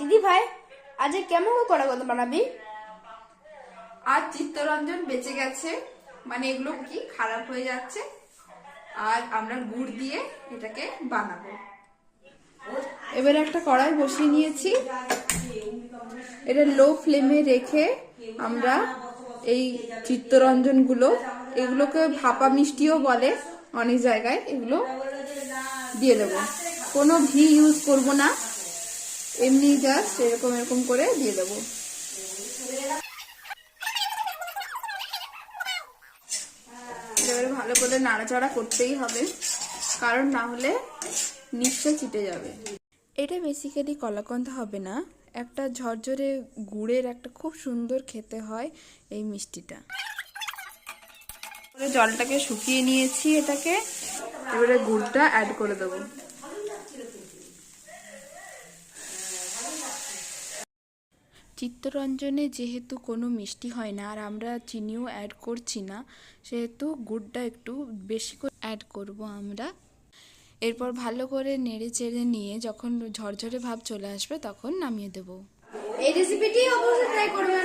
দিদি ভাই আজ কেমন করে কথা বানাবি? আর চিত্তরঞ্জন বেঁচে গেছে মানে এগুলো কি খারাপ হয়ে যাচ্ছে আর আমরা গুড় দিয়ে এটাকে বানাবো। এবার একটা কড়াই বসিয়ে নিয়েছি। এটা লো ফ্লেমে রেখে আমরা এই চিত্তরঞ্জনগুলো, এগুলোকে ভাপা মিষ্টিও বলে, অনেক জায়গায় এগুলো দিয়ে দেবো। কোনো ঘি ইউজ করব না। এমনি জাস্ট এরকম এরকম করে দিয়ে দেবো। এবারে ভালো করে নাড়াচাড়া করতেই হবে কারণ না হলে নিচটা চিটে যাবে। এটা বেসিক্যালি কলাকন্দ হবে না একটা ঝরঝরে গুড়ের একটা খুব সুন্দর খেতে হয় এই মিষ্টিটা। জলটাকে শুকিয়ে নিয়েছি এটাকে এবারে গুড়টা অ্যাড করে দেবো। চিত্তরঞ্জনে যেহেতু কোনো মিষ্টি হয় না, আর আমরা চিনিও অ্যাড করছি না, সেহেতু গুড়টা একটু বেশি করে অ্যাড করব আমরা। এরপর ভালো করে নেড়ে চেড়ে নিয়ে যখন ঝরঝরে ভাব চলে আসবে তখন নামিয়ে দেবো। এই রেসিপিটি অবশ্যই ট্রাই করবেন।